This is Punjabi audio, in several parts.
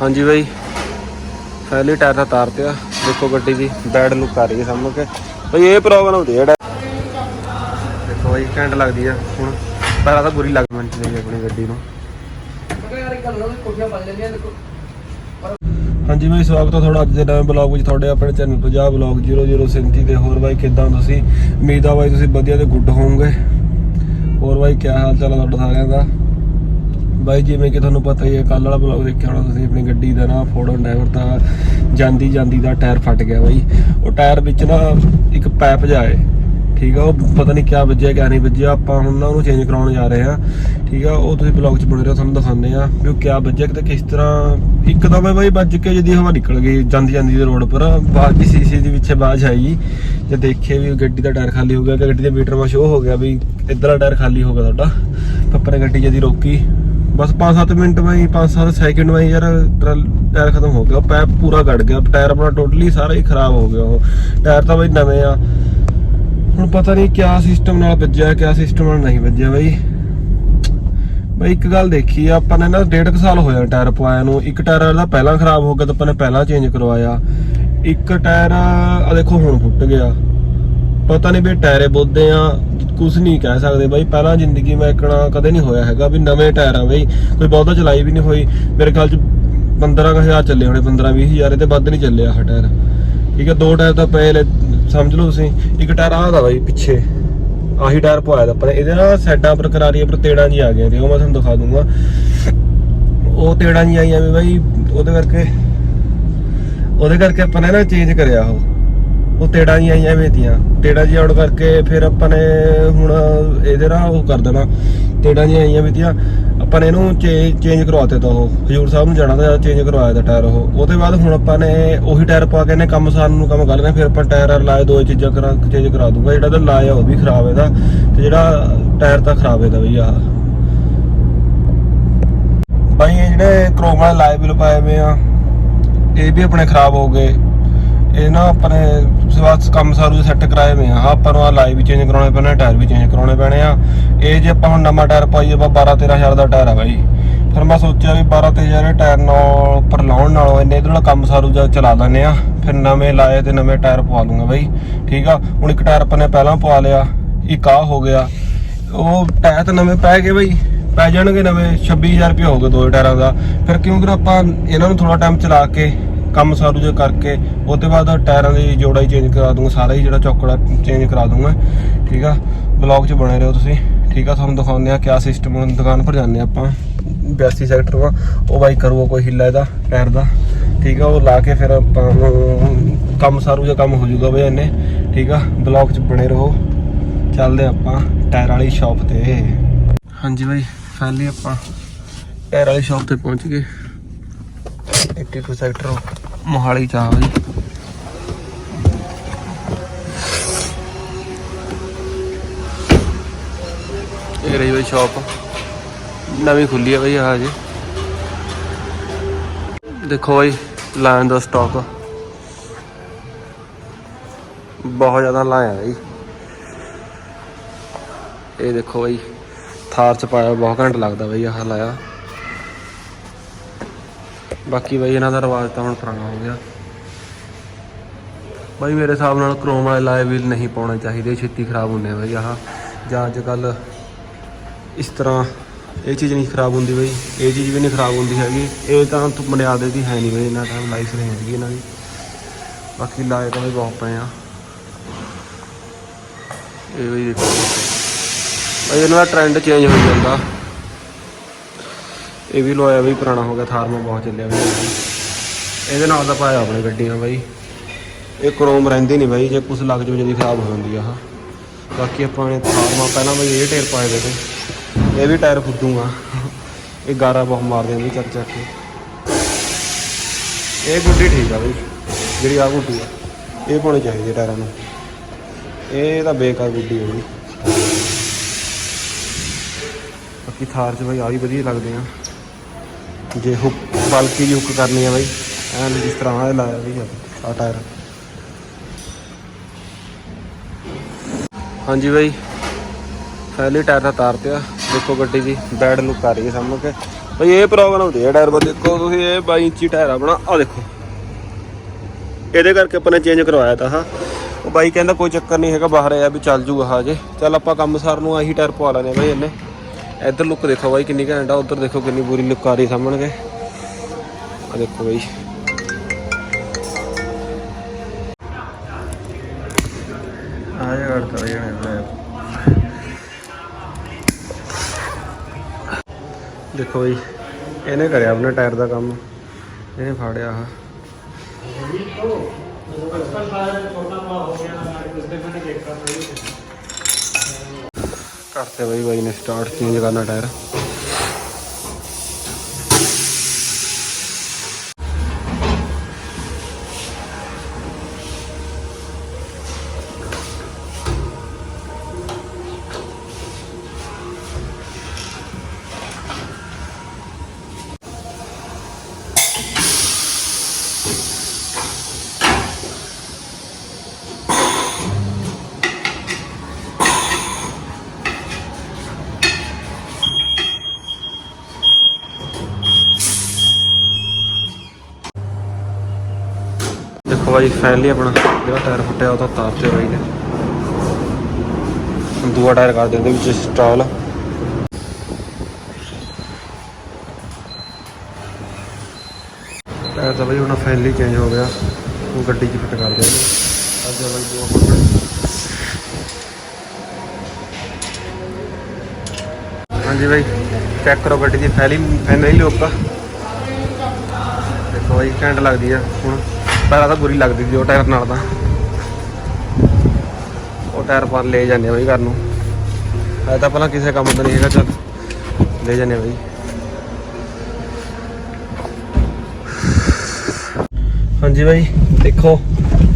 ਹਾਂਜੀ ਬਾਈ। ਫੈਲੀ ਟਾਇਰ ਦਾ ਤਾਰ ਤੇ ਦੇਖੋ ਗੱਡੀ ਦੀ ਬੈਡ ਲੁੱਕ ਕਰ ਰਹੀ ਹੈ ਸਾਹਮਣੇ ਕਿ। ਬਈ, ਇਹ ਪ੍ਰੋਬਲਮ ਹੁੰਦੀ ਹੈ ਦੇਖੋ ਬਾਈ, ਘੈਂਟ ਲੱਗਦੀ ਆ। ਹੁਣ ਪਹਿਲਾਂ ਤਾਂ ਬੁਰੀ ਲੱਗ ਮੰਨ ਲਈ ਆਪਣੀ ਗੱਡੀ ਨੂੰ। ਹਾਂਜੀ ਬਾਈ, ਸਵਾਗਤ ਹੈ ਤੁਹਾਡਾ ਅੱਜ ਦੇ ਨਵੇਂ ਬਲੌਗ ਵਿੱਚ। ਤੁਹਾਡੇ ਆਪਣੇ ਚੈਨਲ ਪੰਜਾਬ ਬਲੌਗ 0037 ਤੇ। ਹੋਰ ਬਾਈ, ਕਿੱਦਾਂ ਤੁਸੀਂ? ਉਮੀਦ ਆ ਬਾਈ, ਤੁਸੀਂ ਵਧੀਆ ਤੇ ਗੁੱਡ ਹੋਵੋਗੇ। ਹੋਰ ਬਾਈ ਕੀ ਹਾਲ ਚਾਲ ਹੈ ਤੁਹਾਡਾ ਸਾਰਿਆਂ ਦਾ? ਬਾਈ, ਜਿਵੇਂ ਕਿ ਤੁਹਾਨੂੰ ਪਤਾ ਹੀ ਹੈ ਕੱਲ ਵਾਲਾ ਬਲੌਗ ਦੇਖਿਆ ਹੋਣਾ ਤੁਸੀਂ, ਆਪਣੀ ਗੱਡੀ ਦਾ ਨਾ ਫੋਰਡ ਡਰਾਈਵਰ ਦਾ ਜਾਂਦੀ ਜਾਂਦੀ ਦਾ ਟਾਇਰ ਫਟ ਗਿਆ ਬਾਈ। ਉਹ ਟਾਇਰ ਵਿੱਚ ਨਾ ਇੱਕ ਪੈਪ ਜਾਏ ਠੀਕ ਆ, ਉਹ ਪਤਾ ਨਹੀਂ ਕਿਆ ਵੱਜਿਆ, ਕਿਆ ਨਹੀਂ ਵੱਜਿਆ, ਆਪਾਂ ਹੁਣ ਨਾ ਉਹਨੂੰ ਚੇਂਜ ਕਰਾਉਣ ਜਾ ਰਹੇ ਆ, ਠੀਕ ਆ, ਉਹ ਤੁਸੀਂ ਬਲੌਗ 'ਚ ਬਣੇ ਰਹੋ, ਤੁਹਾਨੂੰ ਦਿਖਾਉਂਦੇ ਆ ਵੀ ਉਹ ਕਿਆ ਵੱਜਿਆ, ਕਿਤੇ ਕਿਸ ਤਰ੍ਹਾਂ, ਇੱਕਦਮ ਬਾਈ ਵੱਜ ਕੇ ਜਦੀ ਹਵਾ ਨਿਕਲ ਗਈ, ਜਾਂਦੀ ਜਾਂਦੀ ਦੇ ਰੋਡ ਪਰ, ਬਾਅਦ ਦੀ ਸੀਸੀ ਦੇ ਵਿੱਚ ਆਵਾਜ਼ ਆਈ, ਜੇ ਦੇਖੇ ਵੀ ਗੱਡੀ ਦਾ ਟਾਇਰ ਖਾਲੀ ਹੋ ਗਿਆ, ਕਿ ਗੱਡੀ ਦੇ ਮੀਟਰ ਮਾ ਸ਼ੋ ਹੋ ਗਿਆ ਵੀ ਇੱਧਰਲਾ ਟਾਇਰ ਖਾਲੀ ਹੋ ਗਿਆ ਤੁਹਾਡਾ ਪੱਪਾ ਨੇ ਗੱਡੀ ਜਦੀ ਰੋਕੀ ਬਸ 5-7 ਮਿੰਟ ਬਾਈ 5-7 ਸੈਕਿੰਡ ਬਾਈ ਯਾਰ ਟਾਇਰ ਖਤਮ ਹੋ ਗਿਆ। ਪੈਪ ਪੂਰਾ ਗੜ ਗਿਆ। ਟਾਇਰ ਆਪਣਾ ਟੋਟਲੀ ਸਾਰਾ ਹੀ ਖਰਾਬ ਹੋ ਗਿਆ ਉਹ। ਟਾਇਰ ਤਾਂ ਬਾਈ ਨਵੇਂ ਆ। ਹੁਣ ਪਤਾ ਨਹੀਂ ਕਿਆ ਸਿਸਟਮ ਨਾਲ ਵੱਜਿਆ ਕਿਆ ਸਿਸਟਮ ਨਾਲ ਨਹੀਂ ਵੱਜਿਆ ਬਾਈ। ਬਾਈ ਇੱਕ ਗੱਲ ਦੇਖੀ ਆ, ਆਪਾਂ ਨੇ ਨਾ ਡੇਢ ਕੁ ਸਾਲ ਹੋਇਆ ਟਾਇਰ ਪਵਾਇਆ ਨੂੰ। ਇੱਕ ਟਾਇਰ ਦਾ ਪਹਿਲਾਂ ਖਰਾਬ ਹੋ ਗਿਆ ਤਾਂ ਆਪਾਂ ਨੇ ਪਹਿਲਾਂ ਚੇਂਜ ਕਰਵਾਇਆ। ਇੱਕ ਟਾਇਰ ਆ ਦੇਖੋ ਹੁਣ ਫੁੱਟ ਗਿਆ। ਪਤਾ ਨਹੀਂ ਵੀ ਟਾਇਰੇ ਬੋਦੇ ਆ ਕੁਝ ਨਹੀਂ ਕਹਿ ਸਕਦੇ ਬਾਈ। ਪਹਿਲਾਂ ਜ਼ਿੰਦਗੀ ਮੈਂ ਇਕਣਾ ਕਦੇ ਨਹੀਂ ਹੋਇਆ ਹੈਗਾ ਵੀ ਨਵੇਂ ਟਾਇਰ ਆ ਕੋਈ ਬਹੁਤਾ ਚਲਾਈ ਵੀ ਨਹੀਂ ਹੋਈ। ਮੇਰੇ ਖਿਆਲ ਚ 15000 ਚੱਲੇ ਹੋਣੇ 15 20000 ਇਹਦੇ ਵੱਧ ਨਹੀਂ ਚੱਲਿਆ ਆਹ ਟਾਇਰ। ਠੀਕ ਹੈ ਦੋ ਟਾਇਰ ਤਾਂ ਪਏ ਸਮਝ ਲਓ ਤੁਸੀਂ। ਇੱਕ ਟਾਇਰ ਆਹ ਦਾ ਬਾਈ ਪਿੱਛੇ, ਆਹੀ ਟਾਇਰ ਪਵਾਇਆ ਦਾ ਪਰ ਇਹਦੇ ਨਾਲ ਸਾਈਡਾਂ ਪਰ ਕਰਾਰੀਆਂ ਪਰ ਤੇੜਾਂ ਜੀ ਆ ਗਈਆਂ ਤੇ ਉਹ ਮੈਂ ਤੁਹਾਨੂੰ ਦਿਖਾ ਦੂੰਗਾ। ਉਹ ਤੇੜਾਂ ਜੀ ਆਈਆਂ ਵੀ ਬਾਈ, ਉਹਦੇ ਕਰਕੇ ਉਹਦੇ ਕਰਕੇ ਆਪਾਂ ਨੇ ਨਾ ਚੇਂਜ ਕਰਿਆ ਉਹ। ਉਹ ਤੇੜਾਂ ਜੀ ਆਈਆਂ ਵੇਤੀਆਂ ਤੇੜਾਂ ਜੀ ਆਉਣ ਕਰਕੇ ਫਿਰ ਆਪਾਂ ਨੇ ਹੁਣ ਇਹਦੇ ਨਾਲ ਉਹ ਕਰ ਦੇਣਾ। ਤੇੜਾਂ ਜੀ ਆਈਆਂ ਵੇਤੀਆਂ ਆਪਾਂ ਨੇ ਇਹਨੂੰ ਚੇਂਜ ਕਰਵਾਤੇ ਤਾਂ ਉਹ। ਹਜੂਰ ਸਾਹਿਬ ਨੂੰ ਜਾਣਾ ਤਾਂ ਚੇਂਜ ਕਰਵਾਇਆ ਤਾਂ ਟਾਇਰ ਉਹ। ਉਹਦੇ ਬਾਅਦ ਹੁਣ ਆਪਾਂ ਨੇ ਉਹੀ ਟਾਇਰ ਪਾ ਕੇ ਨੇ ਕੰਮ ਸਾਰ ਨੂੰ ਕੰਮ ਕਰ ਲੈਣਾ। ਫਿਰ ਆਪਾਂ ਟਾਇਰ ਲਾਏ, ਦੋ ਚੀਜ਼ਾਂ ਕਰਾ ਚੇਂਜ ਕਰਾ ਦੂੰਗਾ। ਜਿਹੜਾ ਤਾਂ ਲਾਇਆ ਉਹ ਵੀ ਖਰਾਬ ਇਹਦਾ। ਤੇ ਜਿਹੜਾ ਟਾਇਰ ਤਾਂ ਖਰਾਬ ਇਹਦਾ ਬਈ ਆਹ ਬਾਈ, ਇਹ ਜਿਹੜੇ ਕ੍ਰੋਮ ਵਾਲੇ ਲਾਏ ਬਿਲ ਪਾਏ ਹੋਏ ਆ, ਇਹ ਵੀ ਆਪਣੇ ਖਰਾਬ ਹੋ ਗਏ। ਇਹ ਨਾ ਆਪਣੇ ਸਵਾਸ ਕੰਮ ਸਾਰੂ ਸੈੱਟ ਕਰਾਏ ਹੋਏ ਆ। ਹਾਂ ਆਪਾਂ ਨੂੰ ਆ ਲਾਈ ਵੀ ਚੇਂਜ ਕਰਾਉਣੇ ਪੈਣੇ ਟਾਇਰ ਵੀ ਚੇਂਜ ਕਰਾਉਣੇ ਪੈਣੇ ਆ। ਇਹ ਜੇ ਆਪਾਂ ਹੁਣ ਨਵਾਂ ਟਾਇਰ ਪਾਈਏ ਬਾ 12 13000 ਦਾ ਟਾਇਰ ਆ ਬਾਈ। ਫਿਰ ਮੈਂ ਸੋਚਿਆ ਵੀ 12 13000 ਦੇ ਟਾਇਰ ਨਾਲ ਉੱਪਰ ਲਾਉਣ ਨਾਲੋਂ ਇੰਨੇ ਇਹਦੇ ਨਾਲ ਕੰਮ ਸਾਰੂ ਜਾ ਚਲਾ ਲੈਂਦੇ ਆ। ਫਿਰ ਨਵੇਂ ਲਾਏ ਤੇ ਨਵੇਂ ਟਾਇਰ ਪਵਾ ਲੂੰਗਾ ਬਾਈ। ਠੀਕ ਆ? ਹੁਣ ਇੱਕ ਟਾਇਰ ਆਪਾਂ ਨੇ ਪਹਿਲਾਂ ਪਵਾ ਲਿਆ, ਇੱਕ ਆ ਹੋ ਗਿਆ। ਉਹ ਟਾਇਰ ਤਾਂ ਨਵੇਂ ਪੈ ਗਏ ਬਾਈ। ਪੈ ਜਾਣਗੇ ਨਵੇਂ। 26000 ਰੁਪਏ ਹੋ ਗਏ ਦੋ ਟਾਇਰਾਂ ਦਾ। ਫਿਰ ਕਿਉਂਕਿ ਆਪਾਂ ਇਹਨਾਂ ਨੂੰ ਥੋੜਾ ਟਾਈਮ ਚਲਾ ਕੇ ਕੰਮ ਸਾਰੂ ਜਿਹਾ ਕਰਕੇ, ਉਹਦੇ ਬਾਅਦ ਟਾਇਰਾਂ ਦੀ ਜੋੜਾ ਹੀ ਚੇਂਜ ਕਰਾ ਦੂੰਗਾ, ਸਾਰਾ ਹੀ ਜਿਹੜਾ ਚੌਕੜਾ ਚੇਂਜ ਕਰਾ ਦੂੰਗਾ, ਠੀਕ ਆ? ਬਲੌਗ 'ਚ ਬਣੇ ਰਹੋ ਤੁਸੀਂ, ਠੀਕ ਆ? ਤੁਹਾਨੂੰ ਦਿਖਾਉਂਦੇ ਆ ਕਿਆ ਸਿਸਟਮ ਦੁਕਾਨ ਪਰ ਜਾਂਦੇ ਆ ਆਪਾਂ 82 ਸੈਕਟਰ ਵਾ ਉਹ ਬਾਈ ਕਰੂਗਾ ਕੋਈ ਹਿੱਲਾ ਇਹਦਾ, ਟਾਇਰ ਦਾ, ਠੀਕ ਆ? ਉਹ ਲਾ ਕੇ ਫਿਰ ਆਪਾਂ ਕੰਮ ਸਾਰੂ ਜਿਹਾ ਕੰਮ ਹੋ ਜਾਊਗਾ ਬਈ ਇਹਨੇ ਠੀਕ ਆ? ਬਲੌਗ 'ਚ ਬਣੇ ਰਹੋ। ਚੱਲਦੇ ਆ ਆਪਾਂ ਟਾਇਰ ਵਾਲੀ ਸ਼ਾਪ ਤੇ। ਹਾਂਜੀ ਬਾਈ ਫਾਈਨਲੀ ਆਪਾਂ ਟਾਇਰ ਵਾਲੀ ਸ਼ਾਪ ਤੇ ਪਹੁੰਚ ਗਏ। 82 ਸੈਕਟਰ ਮੋਹਾਲੀ ਚ ਆ ਬਾਈ ਇਹ ਰਹੀ ਬਾਈ ਸ਼ਾਪ ਨਵੀਂ ਖੁੱਲੀ ਆ ਬਈ ਆ ਜੀ। ਦੇਖੋ ਬਾਈ ਲਾਇਨ ਦਾ ਸਟਾਕ ਬਹੁਤ ਜ਼ਿਆਦਾ ਲਾਇਆ ਬਾਈ। ਇਹ ਦੇਖੋ ਬਾਈ, ਥਾਰ ਚ ਪਾਇਆ, ਬਹੁਤ ਘੰਟ ਲੱਗਦਾ ਬਈ ਆਹ ਲਾਇਆ। ਬਾਕੀ ਬਾਈ ਇਹਨਾਂ ਦਾ ਰਿਵਾਜ ਤਾਂ ਹੁਣ ਪੁਰਾਣਾ ਹੋ ਗਿਆ। ਬਾਈ ਮੇਰੇ ਹਿਸਾਬ ਨਾਲ ਕ੍ਰੋਮ ਵਾਲੇ ਲਾਏ ਵੀਲ ਨਹੀਂ ਪਾਉਣੇ ਚਾਹੀਦੇ, ਛੇਤੀ ਖਰਾਬ ਹੁੰਦੇ ਆ ਬਈ ਆਹ। ਜਾਂ ਅੱਜ ਕੱਲ ਇਸ ਤਰ੍ਹਾਂ ਇਹ ਚੀਜ਼ ਨਹੀਂ ਖਰਾਬ ਹੁੰਦੀ ਬਈ, ਇਹ ਚੀਜ਼ ਵੀ ਨਹੀਂ ਖਰਾਬ ਹੁੰਦੀ ਹੈਗੀ। ਇਹ ਤਾਂ ਤੂੰ ਦੀ ਹੈ ਨਹੀਂ ਬਈ, ਇਹਨਾਂ ਟਾਈਮ ਲਾਈਫ ਨਹੀਂ ਹੈਗੀ ਇਹਨਾਂ ਦੀ। ਬਾਕੀ ਲਾਏ ਤਾਂ ਬਈ ਬਹੁਤ ਪਏ ਆ। ਇਹ ਵੀ ਦੇਖੋ। ਬਈ ਇਹਨਾਂ ਦਾ ਟ੍ਰੈਂਡ ਚੇਂਜ ਹੋ ਜਾਂਦਾ। ਇਹ ਵੀ ਲੋਇਆ ਵੀ ਪੁਰਾਣਾ ਹੋ ਗਿਆ, ਥਾਰਮਾ ਬਹੁਤ ਚੱਲਿਆ ਵੀ। ਇਹਦੇ ਨਾਲ ਦਾ ਪਾਇਆ ਆਪਣੇ ਗੱਡੀ ਨਾਲ ਬਾਈ। ਇਹ ਕ੍ਰੋਮ ਰਹਿੰਦੀ ਨਹੀਂ ਬਾਈ, ਜੇ ਕੁਝ ਲੱਗ ਜਾਵੇ, ਜਦੀ ਖਰਾਬ ਹੋ ਜਾਂਦੀ ਆ ਆਹ। ਬਾਕੀ ਆਪਾਂ ਨੇ ਥਾਰਮਾ ਪਹਿਲਾਂ ਬਈ ਇਹ ਟਾਇਰ ਪਾਏ ਦੇ ਤੇ ਇਹ ਵੀ ਟਾਇਰ ਫੁੱਦੂਗਾ। ਇਹ ਗਾਰਾ ਬਹੁਤ ਮਾਰਦੇ ਆ ਵੀ ਚੱਕ ਚੱਕ ਕੇ। ਇਹ ਗੁੱਡੀ ਠੀਕ ਆ ਬਈ, ਜਿਹੜੀ ਆ ਗੁੱਡੀ ਆ, ਇਹ ਪਾਉਣੀ ਚਾਹੀਦੀ ਆ ਟਾਇਰਾਂ ਨੂੰ। ਇਹ ਤਾਂ ਬੇਕਾਰ ਗੁੱਡੀ ਹੈ ਬਈ। ਬਾਕੀ ਥਾਰ 'ਚ ਬਾਈ ਆ ਵੀ ਵਧੀਆ ਲੱਗਦੇ ਆ। ਜੇ ਹੁੱਕ, ਬਲਕੀ ਜੀ ਹੁੱਕ ਕਰਨੀ ਆ ਬਾਈ। ਐਨ ਜਿਸ ਤਰ੍ਹਾਂ ਆਹ ਲਾਇਆ ਵੀ ਆ ਟਾਇਰ ਹਾਂਜੀ ਬਾਈ ਫੈਲੀ ਟਾਇਰ ਦਾ ਤਾਰ ਤੇ ਆ ਦੇਖੋ ਗੱਡੀ ਦੀ ਬੈਡ ਲੁੱਕ ਆ ਰਹੀ ਹੈ ਸਾਹਮਣੇ ਕਿ। ਬਈ, ਇਹ ਪ੍ਰੋਬਲਮ ਹੁੰਦੀ ਹੈ ਟਾਇਰ ਪਰ ਦੇਖੋ ਤੁਸੀਂ ਇਹ 22 ਇੰਚੀ ਟਾਇਰ ਆਪਣਾ ਆ ਦੇਖੋ। ਇਹਦੇ ਕਰਕੇ ਆਪਾਂ ਨੇ ਚੇਂਜ ਕਰਵਾਇਆ ਤਾਂ, ਹਾਂ। ਉਹ ਬਾਈ ਕਹਿੰਦਾ ਕੋਈ ਚੱਕਰ ਨਹੀਂ ਹੈਗਾ, ਬਾਹਰ ਆ ਵੀ ਚੱਲ ਜੂਗਾ ਹਜੇ ਚੱਲ ਆਪਾਂ ਕੰਮ ਸਾਰ ਨੂੰ ਆਹੀ ਟਾਇਰ ਪਵਾ ਲੈਣੇ ਬਾਈ ਇਹਨੇ। ਇੱਧਰ ਲੁੱਕ ਦੇਖੋ ਬਾਈ ਕਿੰਨੀ ਘੈਂਟ ਆ ਉੱਧਰ ਦੇਖੋ ਕਿੰਨੀ ਬੁਰੀ ਲੁੱਕ ਆ ਰਹੀ ਸਾਹਮਣੇ। ਆ ਦੇਖੋ ਬਾਈ। ਆ ਜਾ ਕਰਤਾ ਜਣੇ ਦੇਖੋ ਬਾਈ ਇਹਨੇ ਕਰਿਆ ਆਪਣੇ ਟਾਇਰ ਦਾ ਕੰਮ। ਇਹਨੇ ਫਾੜਿਆ ਆ ਕਰਤੇ ਬਾਈ ਬਾਈ ਨੇ ਸਟਾਰਟ ਚੇਂਜ ਕਰਨਾ ਟਾਇਰ ਬਾਈ ਫਾਈਨਲੀ ਆਪਣਾ। ਜਿਹੜਾ ਟਾਇਰ ਫੁੱਟਿਆ ਉਹ ਤਾਂ ਤਾਰ ਤੇ ਬਾਈ ਨੇ ਦੂਆ ਟਾਇਰ ਕਰ ਦਿੰਦੇ ਵਿੱਚ ਇੰਸਟਾਲ ਟਾਇਰ ਤਾਂ ਬਾਈ ਹੁਣ ਫਾਈਨਲੀ ਚੇਂਜ ਹੋ ਗਿਆ। ਉਹ ਗੱਡੀ 'ਚ ਫਿੱਟ ਕਰ ਦਿਆ ਅੱਜ ਬਾਈ ਦੂਆ ਫੁੱਟਿਆ ਹਾਂਜੀ ਬਾਈ ਚੈੱਕ ਕਰੋ ਗੱਡੀ ਦੀ ਫਾਈਨਲੀ ਫਾਈਨਲੀ ਲੁੱਕ ਦੇਖੋ ਬਾਈ, ਘੈਂਟ ਲੱਗਦੀ ਆ ਹੁਣ। ਪੈਰਾਂ ਤਾਂ ਬੁਰੀ ਲੱਗਦੀ ਸੀ ਉਹ ਟਾਇਰ ਨਾਲ ਤਾਂ। ਉਹ ਟਾਇਰ ਪਰ ਲੈ ਜਾਂਦੇ ਆ ਘਰ ਨੂੰ। ਐ ਤਾਂ ਪਹਿਲਾਂ ਕਿਸੇ ਕੰਮ ਦਾ ਨਹੀਂ ਹੈਗਾ ਚੱਲ ਲੈ ਜਾਂਦੇ ਆ ਬਾਈ। ਹਾਂਜੀ ਬਾਈ, ਦੇਖੋ,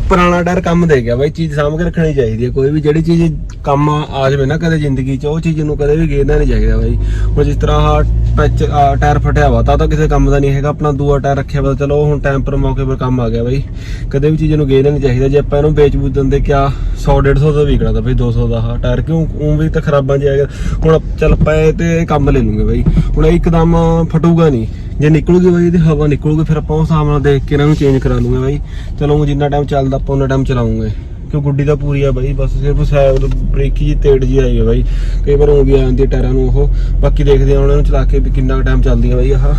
ਪੁਰਾਣਾ ਟਾਇਰ ਕੰਮ ਦੇ ਗਿਆ ਬਾਈ, ਚੀਜ਼ ਸਾਂਭ ਕੇ ਰੱਖਣੀ ਚਾਹੀਦੀ ਹੈ ਕੋਈ ਵੀ ਜਿਹੜੀ ਚੀਜ਼ ਕੰਮ ਆ ਜਾਵੇ ਨਾ ਕਦੇ ਜ਼ਿੰਦਗੀ 'ਚ, ਉਹ ਚੀਜ਼ ਨੂੰ ਕਦੇ ਵੀ ਗੇਰਨਾ ਨਹੀਂ ਚਾਹੀਦਾ ਬਾਈ। ਹੁਣ ਜਿਸ ਤਰ੍ਹਾਂ ਆਹ ਟੱਚ ਟਾਇਰ ਫਟਿਆ ਵਾ, ਤਾਂ ਉਹ ਤਾਂ ਕਿਸੇ ਕੰਮ ਦਾ ਨਹੀਂ ਹੈਗਾ, ਆਪਣਾ ਦੂਆ ਟਾਇਰ ਰੱਖਿਆ ਵਾ ਤਾਂ ਚਲੋ ਹੁਣ ਟਾਈਮ ਪਰ ਮੌਕੇ ਪਰ ਕੰਮ ਆ ਗਿਆ ਬਾਈ। ਕਦੇ ਵੀ ਚੀਜ਼ ਨੂੰ ਗੇਰਨਾ ਨਹੀਂ ਚਾਹੀਦਾ, ਜੇ ਆਪਾਂ ਇਹਨੂੰ ਵੇਚ ਬੂਚ ਦਿੰਦੇ ਕਿਆ 100 150 ਦਾ ਵਿਕਣਾ ਤਾਂ ਬਾਈ 200 ਦਾ ਆਹ ਟਾਇਰ, ਕਿਉਂ ਉਹ ਵੀ ਤਾਂ ਖਰਾਬਾਂ ਜਾਏਗਾ ਹੁਣ ਚੱਲ ਪਏ ਤੇ ਇਹ ਕੰਮ ਲੈ ਲੂੰਗੇ ਬਾਈ। ਹੁਣ ਇਹ ਇੱਕਦਮ ਫਟੂਗਾ ਨਹੀਂ। ਜੇ ਨਿਕਲੂਗੀ ਬਾਈ, ਇਹਦੀ ਹਵਾ ਨਿਕਲੂਗੀ, ਫਿਰ ਆਪਾਂ ਉਸ ਹਿਸਾਬ ਨਾਲ ਦੇਖ ਕੇ ਇਹਨਾਂ ਨੂੰ ਚੇਂਜ ਕਰਾ ਲੂਗੇ ਬਾਈ। ਚਲੋ ਊਂ ਜਿੰਨਾ ਟਾਈਮ ਚੱਲਦਾ, ਆਪਾਂ ਉਹਨਾਂ ਟਾਈਮ ਚਲਾਉਂਗੇ। ਕਿਉਂ ਗੁੱਡੀ ਤਾਂ ਪੂਰੀ ਆ ਬਾਈ, ਬਸ ਸਿਰਫ ਸਾਈਡ ਬ੍ਰੇਕੀ ਜੀ ਤੇੜ ਜੀ ਆਈ ਹੈ ਬਾਈ। ਕਈ ਵਾਰ ਉਹ ਵੀ ਆ ਜਾਂਦੀ ਹੈ ਟਾਇਰਾਂ ਨੂੰ ਉਹ। ਬਾਕੀ ਦੇਖਦੇ ਆ ਉਹਨਾਂ ਨੂੰ ਚਲਾ ਕੇ ਵੀ ਕਿੰਨਾ ਟਾਈਮ ਚੱਲਦੀ ਹੈ ਬਾਈ ਆਹ।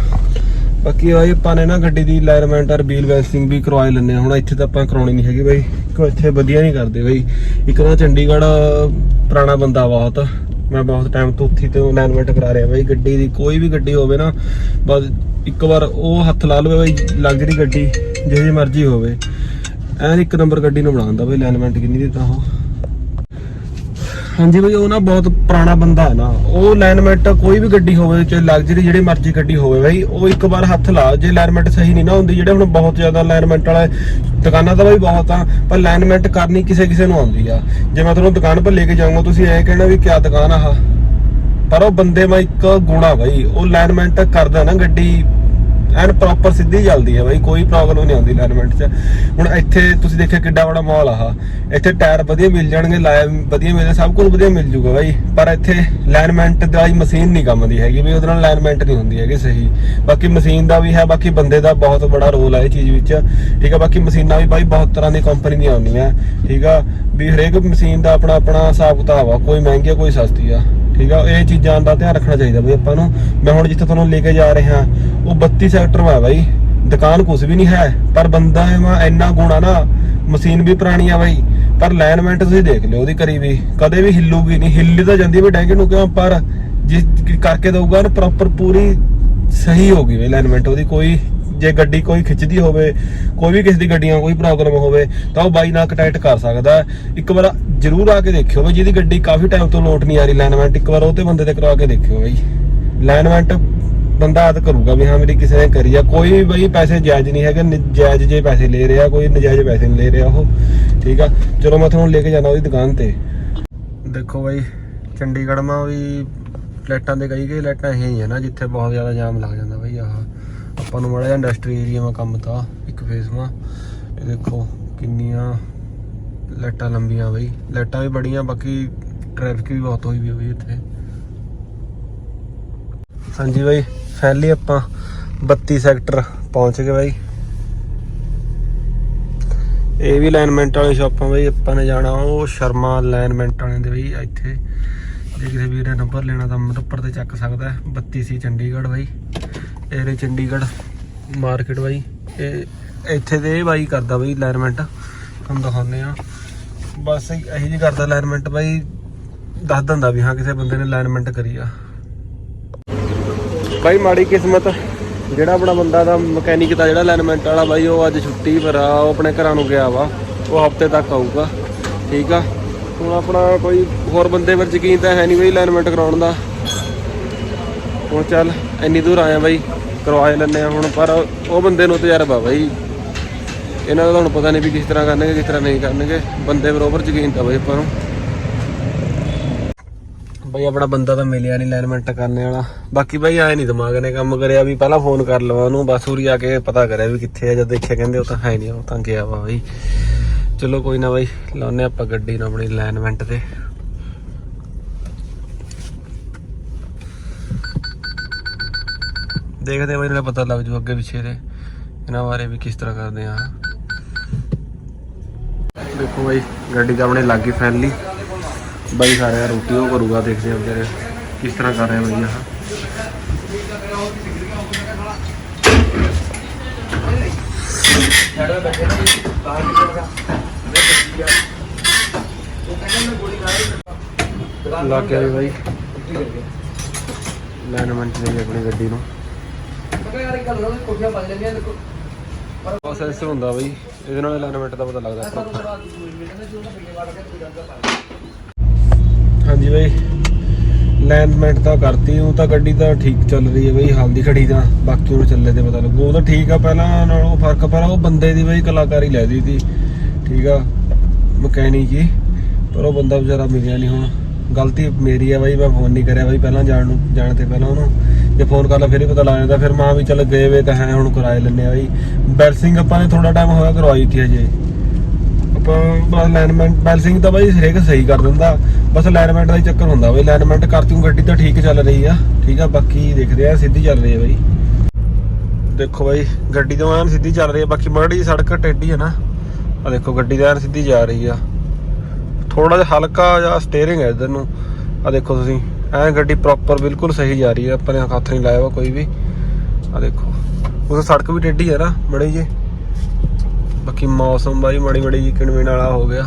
ਬਾਕੀ ਬਾਈ ਆਪਾਂ ਨੇ ਨਾ ਗੱਡੀ ਦੀ ਅਲਾਈਨਮੈਂਟ ਔਰ ਵੀਲ ਵੈਸਟਿੰਗ ਵੀ ਕਰਵਾ ਹੀ ਲੈਂਦੇ ਆ। ਹੁਣ ਇੱਥੇ ਤਾਂ ਆਪਾਂ ਕਰਾਉਣੀ ਨਹੀਂ ਹੈਗੀ ਬਾਈ। ਕਿਉਂ ਇੱਥੇ ਵਧੀਆ ਨਹੀਂ ਕਰਦੇ ਬਾਈ। ਇੱਕ ਨਾ ਚੰਡੀਗੜ੍ਹ ਪੁਰਾਣਾ ਬੰਦਾ ਬਹੁਤ। ਮੈਂ ਬਹੁਤ ਟਾਈਮ ਤੋਂ ਉੱਥੇ ਤੋਂ ਅਲਾਈਨਮੈਂਟ ਕਰਾ ਰਿਹਾ ਬਾਈ। ਗੱਡੀ ਦੀ ਕੋਈ ਵੀ ਗੱਡੀ ਹੋਵੇ ਨਾ, ਬਸ ਇੱਕ ਵਾਰ ਉਹ ਹੱਥ ਲਾ ਲਵੇ ਬਾਈ ਲਗਜ਼ਰੀ ਗੱਡੀ ਜਿਹੀ ਮਰਜ਼ੀ ਹੋਵੇ। ਐਨ ਇੱਕ ਨੰਬਰ ਗੱਡੀ ਨੂੰ ਬਣਾਉਂਦਾ ਬਾਈ ਅਲਾਈਨਮੈਂਟ ਕਿੰਨੀ ਦੀ ਉਹ। ਹਾਂਜੀ ਬਈ, ਉਹ ਨਾ ਬਹੁਤ ਪੁਰਾਣਾ ਬੰਦਾ ਹੈ ਨਾ। ਉਹ ਅਲਾਈਨਮੈਂਟ ਕੋਈ ਵੀ ਗੱਡੀ ਹੋਵੇ, ਚਾਹੇ ਲਗਜ਼ਰੀ ਜਿਹੜੀ ਮਰਜ਼ੀ ਗੱਡੀ ਹੋਵੇ ਬਈ, ਉਹ ਇੱਕ ਵਾਰ ਹੱਥ ਲਾ, ਜੇ ਅਲਾਈਨਮੈਂਟ ਸਹੀ ਨਹੀਂ ਨਾ ਹੁੰਦੀ, ਜਿਹੜੇ ਹੁਣ ਬਹੁਤ ਜ਼ਿਆਦਾ ਅਲਾਈਨਮੈਂਟ ਵਾਲੇ ਦੁਕਾਨਾਂ ਤਾਂ ਬਈ ਬਹੁਤ ਆ, ਪਰ ਅਲਾਈਨਮੈਂਟ ਕਰਨੀ ਕਿਸੇ ਕਿਸੇ ਨੂੰ ਆਉਂਦੀ ਆ। ਜੇ ਮੈਂ ਤੁਹਾਨੂੰ ਦੁਕਾਨ 'ਤੇ ਲੈ ਕੇ ਜਾਊਂਗਾ, ਤੁਸੀਂ ਐਂ ਕਹਿਣਾ ਵੀ ਕਿਆ ਦੁਕਾਨ ਆ ਆਹ। ਪਰ ਉਹ ਬੰਦੇ ਮਾ ਇੱਕ ਗੁਣਾ ਬਈ, ਉਹ ਅਲਾਈਨਮੈਂਟ ਕਰਦਾ ਨਾ ਗੱਡੀ ਐਨ ਪ੍ਰੋਪਰ ਸਿੱਧੀ ਚੱਲਦੀ ਹੈ ਬਾਈ, ਕੋਈ ਪ੍ਰੋਬਲਮ ਨਹੀਂ ਆਉਂਦੀ ਲਾਈਨਮੈਂਟ 'ਚ। ਹੁਣ ਇੱਥੇ ਤੁਸੀਂ ਦੇਖਿਆ ਕਿੱਡਾ ਬੜਾ ਮਾਲ ਆ ਇੱਥੇ ਟਾਇਰ ਵਧੀਆ ਮਿਲ ਜਾਣਗੇ ਲਾਇਆ ਵਧੀਆ ਮਿਲ ਸਭ ਕੁਝ ਵਧੀਆ ਮਿਲ ਜੂਗਾ ਬਾਈ। ਪਰ ਇੱਥੇ ਲਾਈਨਮੈਂਟ ਦਾ ਹੀ ਮਸ਼ੀਨ ਨਹੀਂ ਕੰਮ ਦੀ ਹੈਗੀ ਵੀ, ਉਹਦੇ ਨਾਲ ਲਾਈਨਮੈਂਟ ਨਹੀਂ ਹੁੰਦੀ ਹੈਗੀ ਸਹੀ। ਬਾਕੀ ਮਸ਼ੀਨ ਦਾ ਵੀ ਹੈ, ਬਾਕੀ ਬੰਦੇ ਦਾ ਬਹੁਤ ਬੜਾ ਰੋਲ ਹੈ ਇਹ ਚੀਜ਼ ਵਿੱਚ। ਠੀਕ ਹੈ ਬਾਕੀ ਮਸ਼ੀਨਾਂ ਵੀ ਬਾਈ ਬਹੁਤ ਤਰ੍ਹਾਂ ਦੀ ਕੰਪਨੀ ਦੀਆਂ ਆਉਂਦੀਆਂ। ਠੀਕ ਆ, ਵੀ ਹਰੇਕ ਮਸ਼ੀਨ ਦਾ ਆਪਣਾ ਆਪਣਾ ਹਿਸਾਬ ਕਿਤਾਬ ਆ, ਕੋਈ ਮਹਿੰਗੀ ਆ, ਕੋਈ ਸਸਤੀ ਆ। ਠੀਕ ਆ, ਇਹ ਚੀਜ਼ਾਂ ਦਾ ਧਿਆਨ ਰੱਖਣਾ ਚਾਹੀਦਾ ਬਈ ਆਪਾਂ ਨੂੰ। ਮੈਂ ਹੁਣ ਜਿੱਥੇ ਤੁਹਾਨੂੰ ਲੈ ਕੇ ਜਾ ਰਿਹਾ, ਉਹ 32 ਸੈਕਟਰ ਵਾ ਬਾਈ। ਦੁਕਾਨ ਕੁਝ ਵੀ ਨਹੀਂ ਹੈ, ਪਰ ਬੰਦਾ ਵਾ ਇੰਨਾ ਗੁਣਾ ਨਾ, ਮਸ਼ੀਨ ਵੀ ਪੁਰਾਣੀ ਆ ਬਾਈ। ਪਰ ਅਲਾਈਨਮੈਂਟ ਤੁਸੀਂ ਦੇਖ ਲਿਓ ਉਹਦੀ ਕਰੀ ਵੀ, ਕਦੇ ਵੀ ਹਿੱਲੂਗੀ ਨਹੀਂ। ਹਿੱਲੀ ਤਾਂ ਜਾਂਦੀ ਵੀ ਡੈਂਗੇ ਨੂੰ ਕਿਉਂ ਪਰ, ਜਿਸ ਕਰਕੇ ਦਊਗਾ ਨਾ ਪ੍ਰੋਪਰ ਪੂਰੀ ਸਹੀ ਹੋਗੀ ਵੀ ਲਾਈਨਮੈਂਟ ਉਹਦੀ, ਕੋਈ ਜੇ ਗੱਡੀ ਕੋਈ ਖਿੱਚਦੀ ਹੋਵੇ, ਕੋਈ ਵੀ ਕਿਸੇ ਦੀ ਗੱਡੀਆਂ ਕੋਈ ਪ੍ਰੋਬਲਮ ਹੋਵੇ, ਤਾਂ ਉਹ ਬਾਈ ਨਾਲ ਕੰਟੈਕਟ ਕਰ ਸਕਦਾ ਇੱਕ ਵਾਰ ਜਰੂਰ ਆ ਕੇ ਦੇਖਿਓ ਬਈ, ਜਿਹਦੀ ਗੱਡੀ ਕਾਫੀ ਟਾਈਮ ਤੋਂ ਲੋਟ ਨਹੀਂ ਆ ਰਹੀ ਅਲਾਈਨਮੈਂਟ ਇੱਕ ਵਾਰ ਉਹ ਤੇ ਬੰਦੇ ਤੇ ਕਰਵਾ ਕੇ ਦੇਖਿਓ ਬਈ। ਅਲਾਈਨਮੈਂਟ ਬੰਦਾ ਆਦ ਕਰੂਗਾ ਵੀ ਹਾਂ, ਮੇਰੀ ਕਿਸੇ ਨੇ ਕਰੀ ਆ। ਕੋਈ ਬਈ ਪੈਸੇ ਜਾਇਜ਼ ਨਹੀਂ ਹੈਗੇ ਨਜਾਇਜ਼ ਜੇ ਪੈਸੇ ਲੈ ਰਿਹਾ, ਕੋਈ ਨਜਾਇਜ਼ ਪੈਸੇ ਨਹੀਂ ਲੈ ਰਿਹਾ ਉਹ। ਠੀਕ ਆ? ਚਲੋ ਮੈਂ ਤੁਹਾਨੂੰ ਲੈ ਕੇ ਜਾਣਾ ਉਹਦੀ ਦੁਕਾਨ ਤੇ। ਦੇਖੋ ਬਈ ਚੰਡੀਗੜ੍ਹ ਮਾ ਵੀ ਲਾਈਟਾਂ ਦੇ ਕਈ ਕਈ ਲਾਈਟਾਂ ਇਹ ਹੀ ਆ ਨਾ, ਜਿੱਥੇ ਬਹੁਤ ਜ਼ਿਆਦਾ ਜਾਮ ਲੱਗ ਜਾਂਦਾ ਬਈ, ਆਹ। ਆਪਾਂ ਨੂੰ ਮਾੜਾ ਜਿਹਾ ਇੰਡਸਟਰੀ ਏਰੀਆ ਮਾ ਕੰਮ ਤਾਂ, ਇੱਕ ਫੇਸ ਮਾ ਇਹ ਦੇਖੋ ਕਿੰਨੀਆਂ ਲਾਈਟਾਂ ਲੰਬੀਆਂ ਬਈ। ਲਾਈਟਾਂ ਵੀ ਬੜੀਆਂ, ਬਾਕੀ ਟ੍ਰੈਫਿਕ ਵੀ ਬਹੁਤ ਹੋਈ ਵੀ ਆ ਬਈ ਇੱਥੇ। ਹਾਂਜੀ ਬਾਈ ਫੈਲੀ ਆਪਾਂ 32 ਸੈਕਟਰ ਪਹੁੰਚ ਗਏ ਬਾਈ। ਇਹ ਵੀ ਅਲਾਈਨਮੈਂਟ ਵਾਲੀ ਸ਼ਾਪਾਂ ਬਈ, ਆਪਾਂ ਨੇ ਜਾਣਾ ਉਹ ਸ਼ਰਮਾ ਅਲਾਈਨਮੈਂਟ ਵਾਲਿਆਂ ਦੇ ਬਈ, ਇੱਥੇ। ਜੇ ਕਿਸੇ ਵੀਰ ਨੇ ਨੰਬਰ ਲੈਣਾ ਤਾਂ ਨੰਬਰ ਤੇ ਚੱਕ ਸਕਦਾ ਹੈ 32 ਸੀ ਚੰਡੀਗੜ੍ਹ ਬਾਈ। ਇਹ ਰੇ ਚੰਡੀਗੜ੍ਹ ਮਾਰਕੀਟ ਬਾਈ। ਇਹ ਇੱਥੇ ਦੇ ਇਹ ਬਾਈ ਕਰਦਾ ਬਾਈ ਅਲਾਈਨਮੈਂਟ ਤੁਹਾਨੂੰ ਦਿਖਾਉਂਦੇ ਆ ਬਸ ਇਹੀ ਜੀ ਕਰਦਾ ਅਲਾਈਨਮੈਂਟ ਬਾਈ। ਦੱਸ ਦਿੰਦਾ ਵੀ ਹਾਂ ਕਿਸੇ ਬੰਦੇ ਨੇ ਅਲਾਈਨਮੈਂਟ ਕਰੀ ਆ। ਬਾਈ ਮਾੜੀ ਕਿਸਮਤ, ਜਿਹੜਾ ਆਪਣਾ ਬੰਦਾ ਦਾ ਮਕੈਨਿਕ ਦਾ ਜਿਹੜਾ ਅਲਾਈਨਮੈਂਟ ਵਾਲਾ ਬਾਈ, ਉਹ ਅੱਜ ਛੁੱਟੀ ਪਰ ਆ, ਉਹ ਆਪਣੇ ਘਰਾਂ ਨੂੰ ਗਿਆ ਵਾ। ਉਹ ਹਫ਼ਤੇ ਤੱਕ ਆਊਗਾ। ਠੀਕ ਆ? ਹੁਣ ਆਪਣਾ ਕੋਈ ਹੋਰ ਬੰਦੇ ਪਰ ਯਕੀਨ ਤਾਂ ਹੈ ਨਹੀਂ ਬਈ ਅਲਾਈਨਮੈਂਟ ਕਰਾਉਣ ਦਾ। ਹੁਣ ਚੱਲ ਇੰਨੀ ਦੂਰ ਆਇਆ ਬਾਈ, ਕਰਵਾ ਹੀ ਲੈਂਦੇ ਆ ਹੁਣ, ਪਰ ਉਹ ਬੰਦੇ ਨੂੰ ਤਜਰਬਾ ਬਾਈ। ਇਹਨਾਂ ਦਾ ਤੁਹਾਨੂੰ ਪਤਾ ਨਹੀਂ ਵੀ ਕਿਸ ਤਰ੍ਹਾਂ ਕਰਨਗੇ, ਕਿਸ ਤਰ੍ਹਾਂ ਨਹੀਂ ਕਰਨਗੇ। ਬੰਦੇ ਬਰੋਬਰ ਯਕੀਨ ਤਾਂ ਬਾਈ ਆਪਾਂ ਨੂੰ। ਬਈ ਆਪਣਾ ਬੰਦਾ ਤਾਂ ਮਿਲਿਆ ਨਹੀਂ ਅਲਾਈਨਮੈਂਟ ਕਰਨੇ ਵਾਲਾ। ਬਾਕੀ ਬਾਈ ਆਏ ਨਹੀਂ ਦਿਮਾਗ ਨੇ ਕੰਮ ਕਰਿਆ ਵੀ ਪਹਿਲਾਂ ਫੋਨ ਕਰ ਲਵਾਂ ਉਹਨੂੰ, ਬਸ ਉਰੀ ਆ ਕੇ ਪਤਾ ਕਰਿਆ ਵੀ ਕਿੱਥੇ ਆ, ਜਦ ਦੇਖਿਆ ਕਹਿੰਦੇ ਉਹ ਤਾਂ ਹੈ ਨਹੀਂ ਉਹ ਤਾਂ ਗਿਆ ਵਾ ਬਾਈ। ਚਲੋ ਕੋਈ ਨਾ ਬਾਈ ਲਾਉਨੇ ਆਪਾਂ ਗੱਡੀ ਨੂੰ ਆਪਣੀ ਅਲਾਈਨਮੈਂਟ ਤੇ। ਦੇਖਦੇ ਆ ਬਾਈ ਨਾਲੇ ਪਤਾ ਲੱਗ ਜੂ ਅੱਗੇ ਪਿੱਛੇ ਦੇ, ਇਹਨਾਂ ਬਾਰੇ ਵੀ ਕਿਸ ਤਰ੍ਹਾਂ ਕਰਦੇ ਆ ਦੇਖੋ ਬਾਈ, ਗੱਡੀ ਤਾਂ ਆਪਣੇ ਲੱਗ ਗਈ ਬਾਈ ਸਾਰਿਆਂ ਰੋਟੀ ਉਹ ਕਰੂਗਾ, ਦੇਖਦੇ ਆ ਵਿਚਾਰੇ ਕਿਸ ਤਰ੍ਹਾਂ ਕਰ ਰਹੇ ਬਾਈ ਆਹ। ਲੱਗ ਗਿਆ ਵੀ ਬਾਈ। ਲੈਨਮੈਂਟ ਲਈ ਆਪਣੀ ਗੱਡੀ ਨੂੰ। ਪ੍ਰੋਸੈਸ ਹੁੰਦਾ ਬਾਈ ਇਹਦੇ ਨਾਲ ਅਲਾਈਨਮੈਂਟ ਦਾ ਪਤਾ ਲੱਗਦਾ। ਹਾਂਜੀ ਬਾਈ ਅਲਾਈਨਮੈਂਟ ਤਾਂ ਕਰਤੀ ਉਹ ਤਾਂ ਗੱਡੀ ਤਾਂ ਠੀਕ ਚੱਲ ਰਹੀ ਹੈ ਬਾਈ ਹਾਲ ਦੀ ਖੜੀ ਤਾਂ ਬਾਕੀ ਹੁਣ ਚੱਲੇ ਤੇ ਪਤਾ ਲੱਗੂ। ਉਹ ਤਾਂ ਠੀਕ ਆ ਪਹਿਲਾਂ ਨਾਲੋਂ ਫ਼ਰਕ ਪਰ ਉਹ ਬੰਦੇ ਦੀ ਬਾਈ ਕਲਾਕਾਰੀ ਲੈ ਦੀ ਸੀ। ਠੀਕ ਆ ਮਕੈਨਿਕ ਹੀ ਪਰ ਉਹ ਬੰਦਾ ਵਿਚਾਰਾ ਮਿਲਿਆ ਨਹੀਂ ਹੁਣ। ਗਲਤੀ ਮੇਰੀ ਆ ਬਾਈ ਮੈਂ ਫੋਨ ਨਹੀਂ ਕਰਿਆ ਬਾਈ ਪਹਿਲਾਂ ਜਾਣ ਨੂੰ ਜਾਣ ਤੇ ਪਹਿਲਾਂ ਉਹਨੂੰ। ਜੇ ਫੋਨ ਕਰ ਲਾ ਫਿਰ ਹੀ ਪਤਾ ਲੱਗ ਜਾਂਦਾ। ਫਿਰ ਮਾਂ ਵੀ ਚੱਲ ਗਏ ਵੇ ਤਾਂ ਹੈ, ਹੁਣ ਕਿਰਾਏ ਲੈਣੇ ਆ ਬਾਈ। ਬੈਲਸਿੰਗ ਆਪਾਂ ਨੇ ਥੋੜਾ ਟਾਈਮ ਹੋਇਆ ਕਰਵਾਈ ਸੀ ਹਜੇ। ਆਪਾਂ ਬਸ ਅਲਾਈਨਮੈਂਟ ਬੈਲਸਿੰਗ ਤਾਂ ਬਾਈ ਹਰੇਕ ਸਹੀ ਕਰ ਦਿੰਦਾ। ਬਸ ਅਲਾਈਨਮੈਂਟ ਦਾ ਹੀ ਚੱਕਰ ਹੁੰਦਾ ਬਾਈ। ਅਲਾਈਨਮੈਂਟ ਕਰਤੀ ਗੱਡੀ ਤਾਂ ਠੀਕ ਚੱਲ ਰਹੀ ਆ। ਠੀਕ ਆ, ਬਾਕੀ ਦੇਖਦੇ ਆ, ਸਿੱਧੀ ਚੱਲ ਰਹੀ ਹੈ ਬਾਈ। ਦੇਖੋ ਬਾਈ, ਗੱਡੀ ਤਾਂ ਐਨ ਸਿੱਧੀ ਚੱਲ ਰਹੀ ਹੈ ਬਾਕੀ ਮੜੀ ਸੜਕ ਟੇਢੀ ਆ ਨਾ। ਆ ਦੇਖੋ, ਗੱਡੀ ਤਾਂ ਐਨ ਸਿੱਧੀ ਜਾ ਰਹੀ ਆ। ਥੋੜਾ ਜਿਹਾ ਹਲਕਾ ਜਿਹਾ ਸਟੀਅਰਿੰਗ ਹੈ ਇਧਰ ਨੂੰ। ਆ ਦੇਖੋ ਤੁਸੀਂ। ਐ ਗੱਡੀ ਪ੍ਰੋਪਰ ਬਿਲਕੁਲ ਸਹੀ ਜਾ ਰਹੀ ਹੈ, ਆਪਾਂ ਨੇ ਹੱਥ ਨਹੀਂ ਲਾਇਆ ਵਾ ਕੋਈ ਵੀ। ਆ ਦੇਖੋ ਉਸ ਸੜਕ ਵੀ ਟੇਢੀ ਹੈ ਨਾ ਬੜੀ ਜੇ ਬਾਕੀ ਮੌਸਮ ਬਾਈ ਮਾੜੀ ਮਾੜੀ ਜੀ ਕਿਣਵੇਂ ਵਾਲਾ ਹੋ ਗਿਆ।